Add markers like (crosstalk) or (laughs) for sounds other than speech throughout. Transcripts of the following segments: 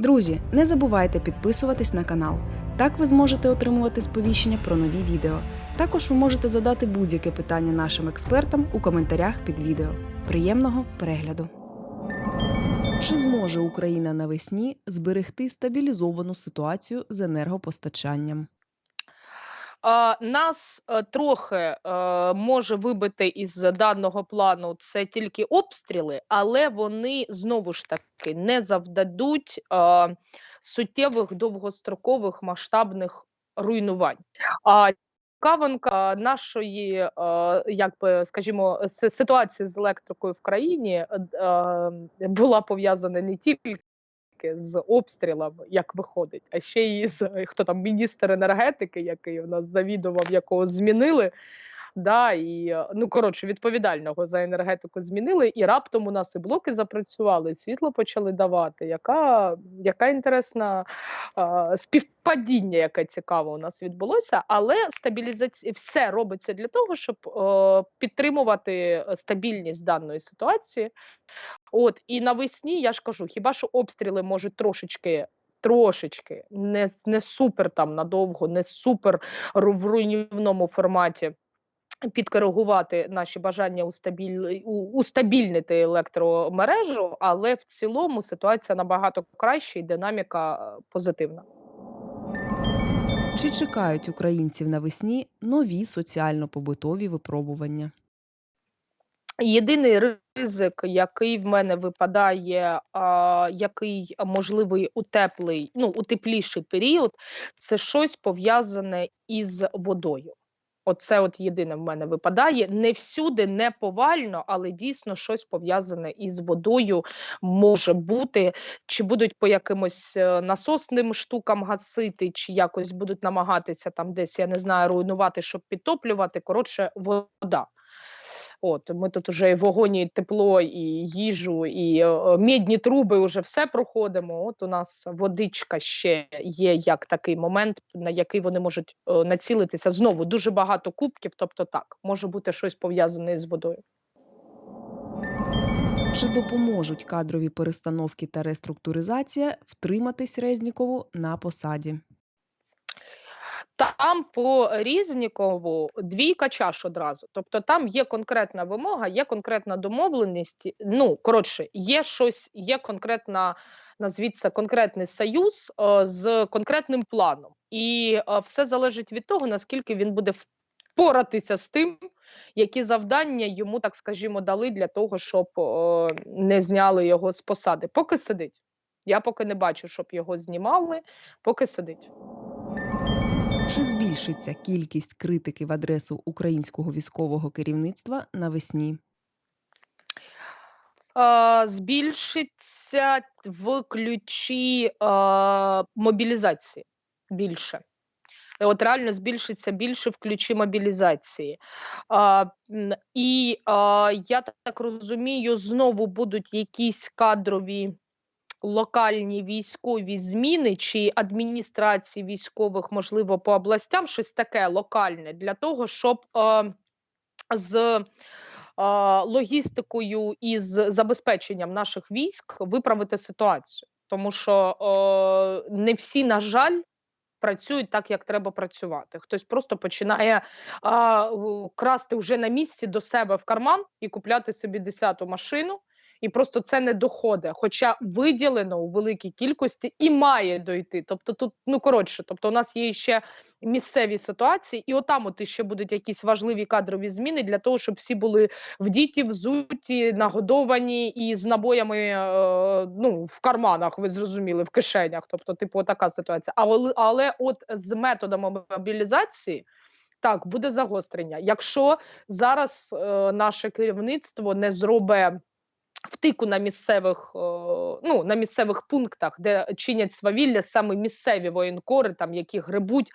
Друзі, не забувайте підписуватись на канал. Так ви зможете отримувати сповіщення про нові відео. Також ви можете задати будь-яке питання нашим експертам у коментарях під відео. Приємного перегляду! Чи зможе Україна навесні зберегти стабілізовану ситуацію з енергопостачанням? Нас трохи може вибити із даного плану це тільки обстріли, але вони знову ж таки не завдадуть суттєвих довгострокових масштабних руйнувань. А Каванка нашої, як би скажімо, ситуації з електрикою в країні була пов'язана не тільки з обстрілом, як виходить, а ще й з хто там міністр енергетики, який у нас завідував, якого змінили. Да, і е, ну коротше, відповідального за енергетику змінили, і раптом у нас і блоки запрацювали, і світло почали давати. Яка, яка інтересна а, співпадіння, яке цікаво у нас відбулося, але стабілізація все робиться для того, щоб е, підтримувати стабільність даної ситуації. От і навесні я ж кажу, хіба що обстріли можуть трошечки. Трошечки не, не супер там надовго, не супер в руйнівному форматі підкоригувати наші бажання устабіль... устабільнити електромережу, але в цілому ситуація набагато краща і динаміка е, позитивна. Чи чекають українців навесні нові соціально-побутові випробування? Єдиний ризик, який в мене випадає, а, який можливий у теплий, ну у тепліший період, це щось пов'язане із водою. Оце от єдине в мене випадає. Не всюди, не повально, але дійсно щось пов'язане із водою може бути. Чи будуть по якимось е, насосним штукам гасити, чи якось будуть намагатися там десь, я не знаю, руйнувати, щоб підтоплювати. Коротше, вода. От ми тут уже і вогонь, і тепло, і їжу, і е, е, мідні труби вже все проходимо. От у нас водичка ще є як такий момент, на який вони можуть е, націлитися. Знову дуже багато кубків. Тобто, так може бути щось пов'язане з водою. Чи допоможуть кадрові перестановки та реструктуризація втриматись Резнікову на посаді? Там по Різнікову двійка чаш одразу. Тобто там є конкретна вимога, є конкретна домовленість. Ну коротше, є щось, є конкретна, назвіть це конкретний союз е, з конкретним планом, і е, все залежить від того, наскільки він буде впоратися з тим, які завдання йому, так скажімо, дали для того, щоб е, не зняли його з посади. Поки сидить. Я поки не бачу, щоб його знімали, поки сидить. Чи збільшиться кількість критики в адресу українського військового керівництва навесні? Е, збільшиться в ключі е, мобілізації більше. От реально збільшиться більше в ключі мобілізації. А, і а, я так розумію, знову будуть якісь кадрові локальні військові зміни чи адміністрації військових, можливо, по областям, щось таке локальне для того, щоб е, з а, логістикою і з забезпеченням наших військ виправити ситуацію. Тому що е, не всі, на жаль, працюють так, як треба працювати. Хтось просто починає а, красти вже на місці до себе в карман і купляти собі десяту машину. І просто це не доходить, хоча виділено у великій кількості і має дойти. Тобто, тут ну коротше, тобто, у нас є ще місцеві ситуації, і отам от ще будуть якісь важливі кадрові зміни для того, щоб всі були вдіті, взуті, нагодовані і з набоями е, ну, в карманах, ви зрозуміли, в кишенях. Тобто, типу, така ситуація. Але, але от з методами мобілізації. Так, буде загострення. Якщо зараз е, наше керівництво не зробить втику на місцевих, е, ну, на місцевих пунктах, де чинять свавілля саме місцеві воєнкори, там які грибуть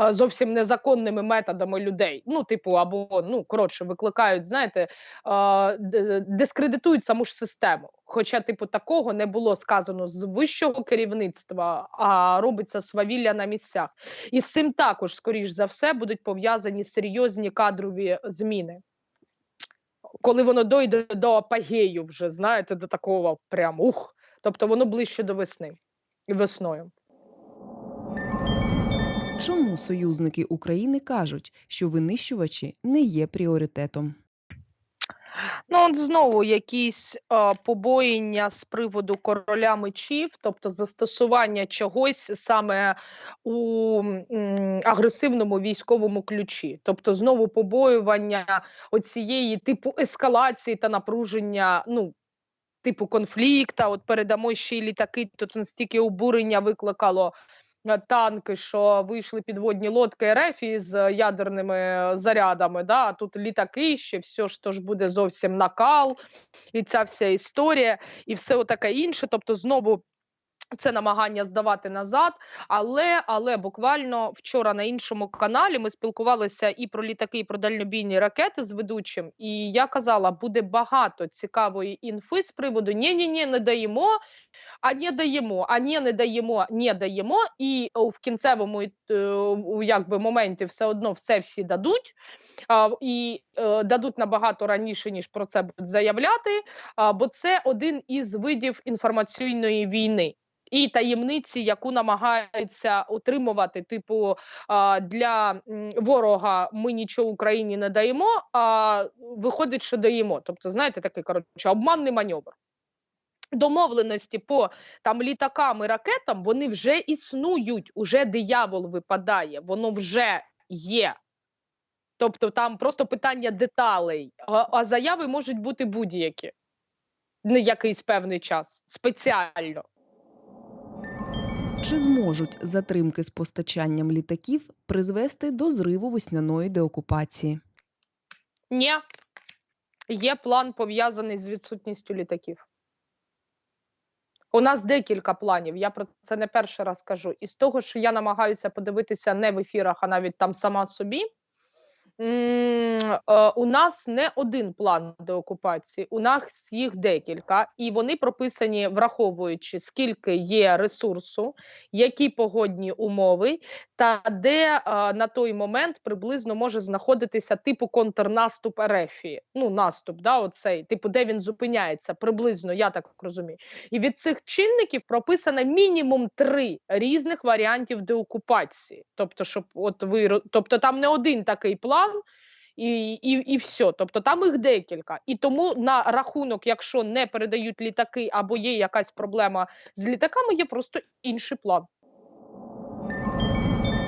е, зовсім незаконними методами людей. Ну, типу, або ну коротше, викликають, знаєте, е, дискредитують саму ж систему. Хоча, типу, такого не було сказано з вищого керівництва, а робиться свавілля на місцях. І з цим також, скоріш за все, будуть пов'язані серйозні кадрові зміни коли воно дойде до апогею вже, знаєте, до такого прям ух. Тобто воно ближче до весни. і весною. Чому союзники України кажуть, що винищувачі не є пріоритетом? Ну, от знову якісь е, побоєння з приводу короля мечів, тобто застосування чогось саме у м, агресивному військовому ключі. Тобто, знову побоювання оцієї типу ескалації та напруження, ну, типу конфлікта. От передамо ще й літаки, тут настільки обурення викликало. Е, Танки, що вийшли підводні лодки РФ з ядерними зарядами. Да? Тут літаки ще все то ж буде зовсім накал, і ця вся історія, і все таке інше. Тобто, знову це намагання здавати назад. Але але буквально вчора на іншому каналі ми спілкувалися і про літаки, і про дальнобійні ракети з ведучим. І я казала, буде багато цікавої інфи з приводу ні, ні, ні, не даємо. А не даємо, а ні, не даємо, не даємо, і в кінцевому е, якби моменті все одно все всі дадуть, і е, дадуть набагато раніше, ніж про це будуть заявляти. Бо це один із видів інформаційної війни. І таємниці, яку намагаються отримувати, типу для ворога ми нічого Україні не даємо, а виходить, що даємо. Тобто, знаєте, такий коротше обманний маневр домовленості по там літакам і ракетам вони вже існують. Уже диявол випадає, воно вже є. Тобто там просто питання деталей, а, заяви можуть бути будь-які на якийсь певний час спеціально. Чи зможуть затримки з постачанням літаків призвести до зриву весняної деокупації? Ні, є план пов'язаний з відсутністю літаків. У нас декілька планів. Я про це не перший раз кажу. І з того, що я намагаюся подивитися не в ефірах, а навіть там сама собі. Е, У нас не один план деокупації, у нас їх декілька, і вони прописані, враховуючи, скільки є ресурсу, які погодні умови, та де е, на той момент приблизно може знаходитися типу контрнаступ Ерефії. Ну, наступ, да, оцей, типу, де він зупиняється, приблизно, я так розумію. І від цих чинників прописано мінімум три різних варіантів деокупації. Тобто, щоб от ви тобто там не один такий план. І, і, і все. Тобто там їх декілька. І тому на рахунок, якщо не передають літаки або є якась проблема з літаками, є просто інший план.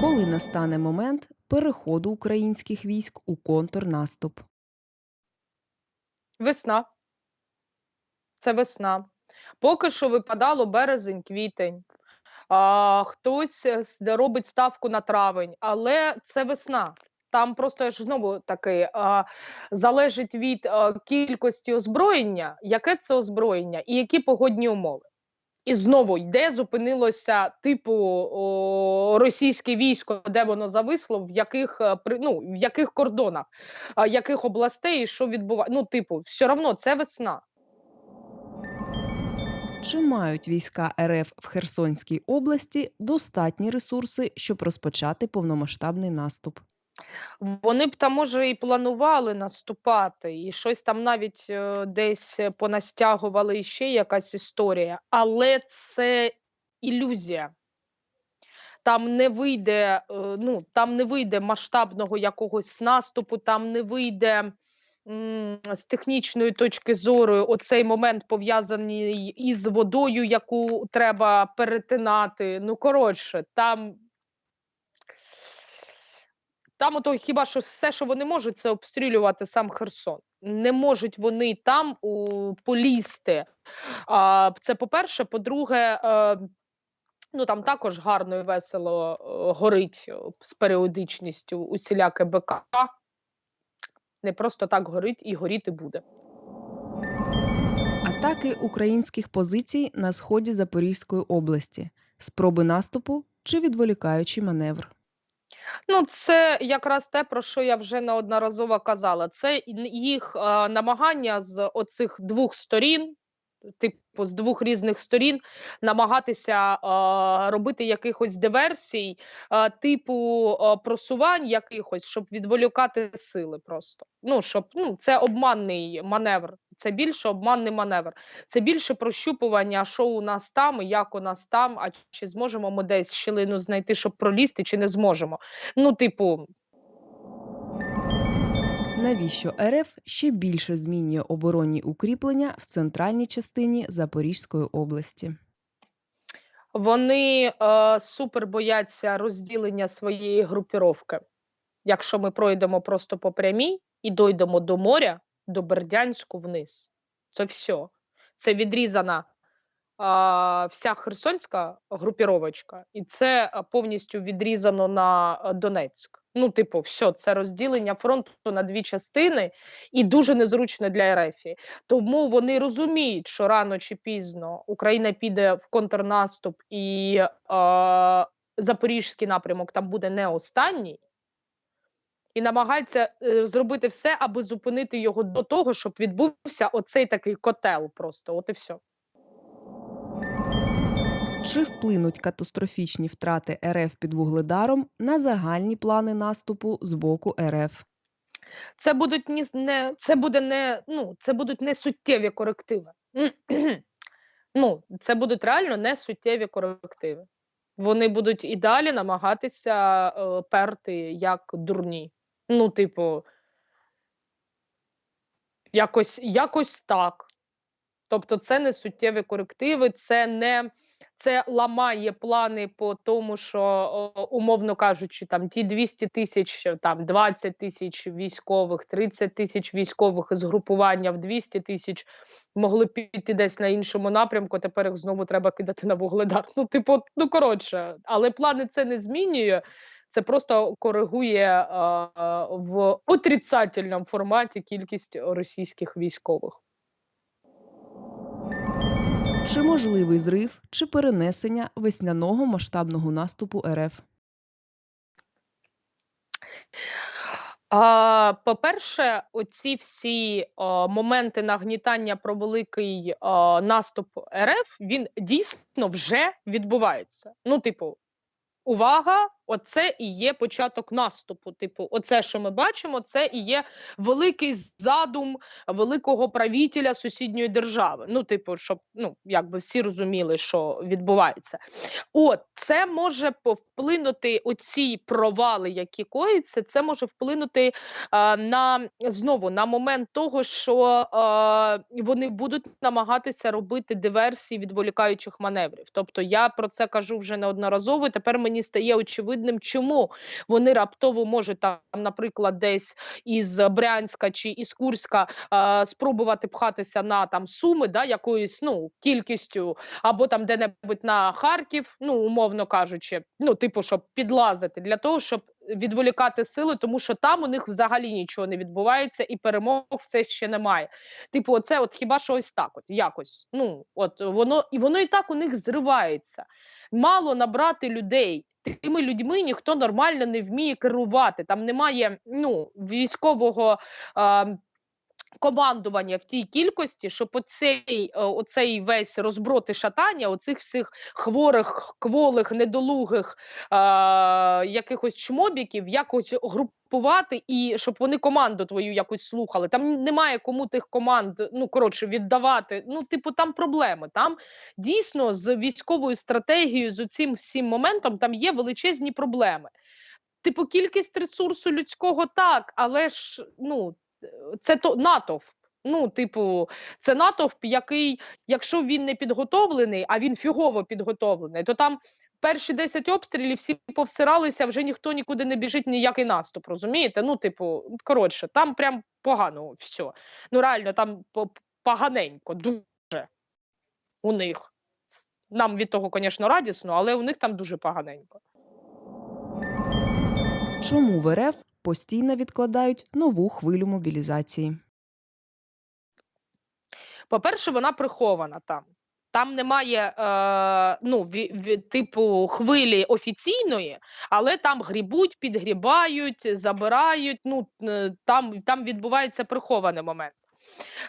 Коли настане момент переходу українських військ у контрнаступ? Весна. Це весна. Поки що випадало березень, квітень. А, хтось е, робить ставку на травень, але це весна. Там просто ж знову таки залежить від кількості озброєння, яке це озброєння і які погодні умови. І знову йде, зупинилося типу російське військо, де воно зависло, в яких е, ну, в яких кордонах, яких областей і що відбувається. Ну, типу, все одно це весна. Чи мають війська РФ в Херсонській області достатні ресурси, щоб розпочати повномасштабний наступ? Вони б там, може, і планували наступати, і щось там навіть е, десь понастягували і ще якась історія, але це ілюзія. Там не вийде, е, ну, там не вийде масштабного якогось наступу, там не вийде з технічної точки зору оцей момент пов'язаний із водою, яку треба перетинати. Ну, коротше, там там ото хіба що все, що вони можуть, це обстрілювати сам Херсон. Не можуть вони там у, полізти. А, це по-перше. По-друге, е, ну там також гарно і весело е, горить е, з періодичністю усіляке БК. Не просто так горить і горіти буде. Атаки українських позицій на сході Запорізької області, спроби наступу чи відволікаючий маневр? Ну, це якраз те, про що я вже неодноразово казала. Це їх е, намагання з оцих двох сторін, типу з двох різних сторін, намагатися е, робити якихось диверсій, е, типу е, просувань якихось, щоб відволікати сили просто. Ну, щоб ну, це обманний маневр. Це більше обманний маневр. Це більше прощупування, що у нас там, і як у нас там, а чи зможемо ми десь щілину знайти, щоб пролізти, чи не зможемо. Ну, типу, Навіщо РФ ще більше змінює оборонні укріплення в центральній частині Запорізької області? Вони е, супер бояться розділення своєї групіровки. Якщо ми пройдемо просто по прямій і дойдемо до моря, до Бердянську вниз, це все. Це відрізана а, вся Херсонська групіровочка, і це повністю відрізано на Донецьк. Ну, типу, все, це розділення фронту на дві частини, і дуже незручно для Ерефії. Тому вони розуміють, що рано чи пізно Україна піде в контрнаступ, і е, Запорізький напрямок там буде не останній, і намагаються е, зробити все, аби зупинити його до того, щоб відбувся оцей такий котел. Просто от і все. Чи вплинуть катастрофічні втрати РФ під Вугледаром на загальні плани наступу з боку РФ? Це будуть ні, не це буде не ну це будуть не суттєві корективи. (clears throat) ну це будуть реально не суттєві корективи. Вони будуть і далі намагатися е, перти як дурні. Ну, типу, якось, якось так. Тобто, це не суттєві корективи, це не це ламає плани по тому, що умовно кажучи, там ті 200 тисяч, там 20 тисяч військових, 30 тисяч військових із групування в 200 тисяч могли піти десь на іншому напрямку. Тепер їх знову треба кидати на вугледар. Ну, типу, ну коротше, але плани це не змінює. Це просто коригує е, в отрицательному форматі кількість російських військових. Чи можливий зрив чи перенесення весняного масштабного наступу РФ? По-перше, оці всі моменти нагнітання про великий наступ РФ він дійсно вже відбувається. Ну, типу, увага, оце і є початок наступу. Типу, оце, що ми бачимо, це і є великий задум великого правителя сусідньої держави. Ну, типу, щоб ну якби всі розуміли, що відбувається. От це може повплинути оці провали, які коїться. Це може вплинути е, на знову на момент того, що е, вони будуть намагатися робити диверсії відволікаючих маневрів. Тобто я про це кажу вже неодноразово. Тепер мені стає очевидним, чому вони раптово можуть там, наприклад, десь із Брянська чи із Курська е, спробувати пхатися на там суми, да, якоюсь ну кількістю, або там де-небудь на Харків, ну умовно кажучи, ну типу, щоб підлазити для того, щоб відволікати сили, тому що там у них взагалі нічого не відбувається, і перемог все ще немає. Типу, оце от хіба що ось так, от якось. Ну от воно і воно і так у них зривається. Мало набрати людей. Тими людьми ніхто нормально не вміє керувати. Там немає ну військового. Е, командування в тій кількості, щоб оцей, оцей весь розброд і шатання, оцих всіх хворих, кволих, недолугих е, якихось чмобіків, якось групувати і щоб вони команду твою якось слухали. Там немає кому тих команд, ну коротше, віддавати. Ну, типу, там проблеми. Там дійсно з військовою стратегією, з цим всім моментом там є величезні проблеми. Типу, кількість ресурсу людського так, але ж ну це то натовп. Ну, типу, це натовп, який, якщо він не підготовлений, а він фігово підготовлений, то там перші 10 обстрілів всі повсиралися, вже ніхто нікуди не біжить, ніякий наступ. Розумієте? Ну, типу, коротше, там прям погано все. Ну, реально, там поганенько, дуже у них. Нам від того, звісно, радісно, але у них там дуже поганенько. Чому в РФ постійно відкладають нову хвилю мобілізації? По-перше, вона прихована там. Там немає е, ну, ві, ві, типу хвилі офіційної, але там грібуть, підгрібають, забирають. Ну е, там, там відбувається прихований момент.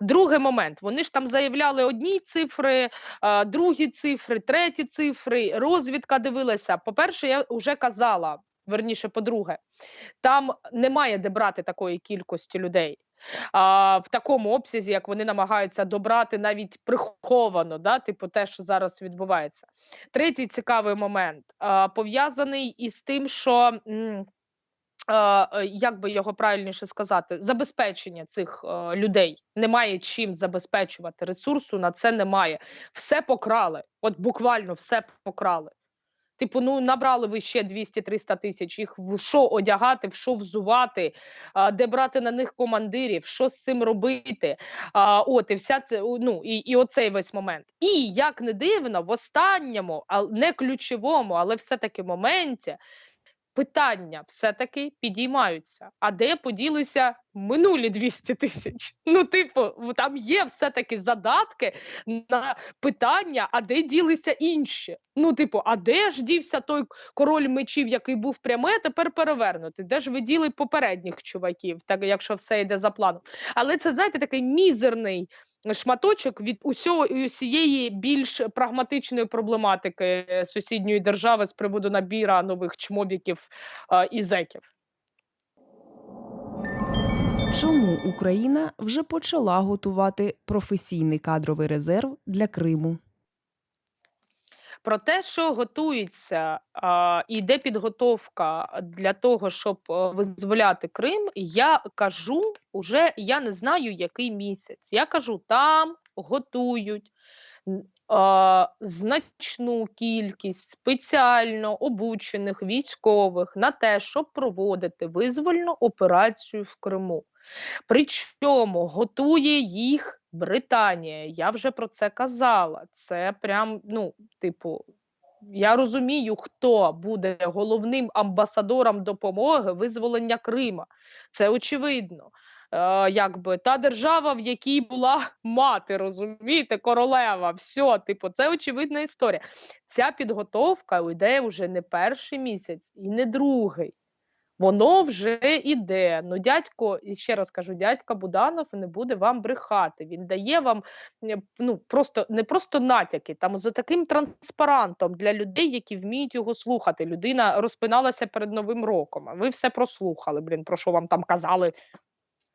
Другий момент: вони ж там заявляли одні цифри, е, другі цифри, треті цифри. Розвідка дивилася. По-перше, я вже казала. Верніше, по-друге, там немає де брати такої кількості людей. А, в такому обсязі, як вони намагаються добрати навіть приховано, да, типу те, що зараз відбувається. Третій цікавий момент а, пов'язаний із тим, що. м, е, Як би його правильніше сказати, забезпечення цих е, людей немає чим забезпечувати ресурсу на це немає. Все покрали, от буквально все покрали. Типу, ну набрали ви ще 200-300 тисяч. Їх в що одягати, в що взувати, де брати на них командирів, що з цим робити. А, от і вся це ну і, і оцей весь момент. І як не дивно, в останньому, а не ключовому, але все-таки моменті. Питання все-таки підіймаються. А де поділися минулі 200 тисяч? Ну, типу, там є все-таки задатки на питання, а де ділися інші? Ну, типу, а де ж дівся той король мечів, який був прямий, тепер перевернутий? Де ж ви діли попередніх чуваків, так якщо все йде за планом? Але це, знаєте, такий мізерний шматочок від усього усієї більш прагматичної проблематики е, сусідньої держави з приводу набіра нових чмобіків і зеків. Чому Україна вже почала готувати професійний кадровий резерв для Криму? Про те, що готується і де підготовка для того, щоб е, визволяти Крим, я кажу уже я не знаю який місяць. Я кажу, там готують значну кількість спеціально обучених військових на те, щоб проводити визвольну операцію в Криму. Причому готує їх Британія. Я вже про це казала. Це прям, ну, типу, я розумію, хто буде головним амбасадором допомоги визволення Крима. Це очевидно. Е, якби та держава, в якій була (laughs) мати, розумієте, королева, все, типу, це очевидна історія. Ця підготовка йде вже не перший місяць і не другий. Воно вже іде. Ну, дядько, і ще раз кажу, дядька Буданов не буде вам брехати. Він дає вам е, ну, просто, не просто натяки, там за таким транспарантом для людей, які вміють його слухати. Людина розпиналася перед Новим роком. А ви все прослухали, блін, про що вам там казали.